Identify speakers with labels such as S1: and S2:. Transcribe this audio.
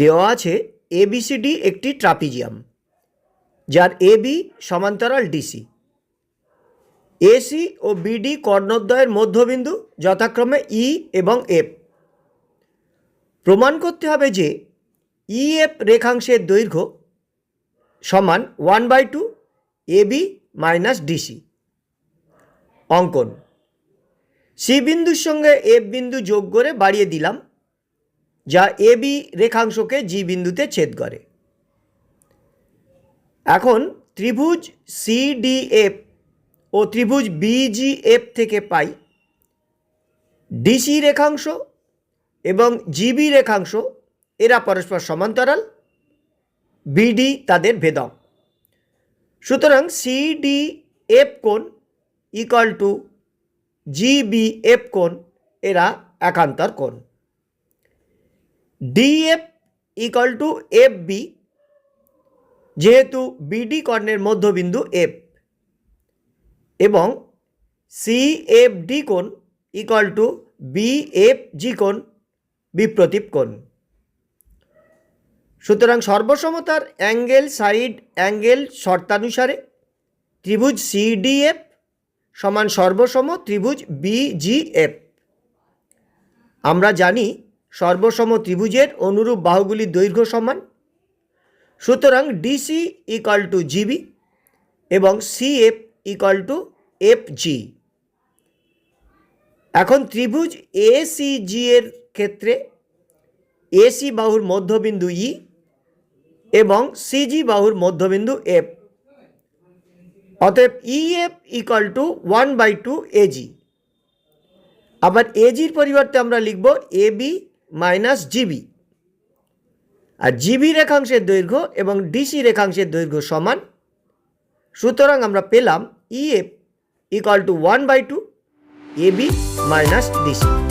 S1: দেওয়া আছে এবিসিডি একটি ট্রাপিজিয়াম, যার এ বি সমান্তরাল ডিসি এসি ও বিডি কর্ণদ্বয়ের মধ্যবিন্দু, যথাক্রমে ই এবং এফ প্রমাণ করতে হবে যে ইএফ রেখাংশের দৈর্ঘ্য সমান one by two A B minus D C অঙ্কন। সি বিন্দুর সঙ্গে এফ বিন্দু যোগ করে বাড়িয়ে দিলাম যা এবি রেখাংশকে জি বিন্দুতে ছেদ করে। এখন ত্রিভুজ সিডিএফ ও ত্রিভুজ বিজিএফ থেকে পাই ডিসি রেখাংশ এবং জিবি রেখাংশ, এরা পরস্পর সমান্তরাল বিডি তাদের ভেদক। সুতরাং সিডিএফ কোণ ইকাল টু জিবিএফ কোণ, এরা একান্তর কোণ। D F equal to F B যেহেতু বিডি কর্ণের মধ্যবিন্দু এফ এবং সি এফ ডি কোণ equal to B F G কোণ বিপ্রতীপ কোণ। সুতরাং সর্বসমতার অ্যাঙ্গেল, সাইড অ্যাঙ্গেল শর্তানুসারে ত্রিভুজ সিডিএফ সমান সর্বসম ত্রিভুজ বিজিএফ আমরা জানি সর্বসম ত্রিভুজের অনুরূপ বাহুগুলির দৈর্ঘ্য সমান। সুতরাং D C equal to G B এবং C F equal to F G এখন ত্রিভুজ এসিজি এর ক্ষেত্রে এসি বাহুর মধ্যবিন্দু ই এবং সিজি বাহুর মধ্যবিন্দু এফ। অতএব E F equal to one by two A G. আবার এজির পরিবর্তে আমরা লিখব A B minus G B. R GB রেখাংশের দৈর্ঘ্য এবং ডিসি রেখাংশের দৈর্ঘ্য সমান। সুতরাং আমরা পেলাম E F equal to one by two A B minus D C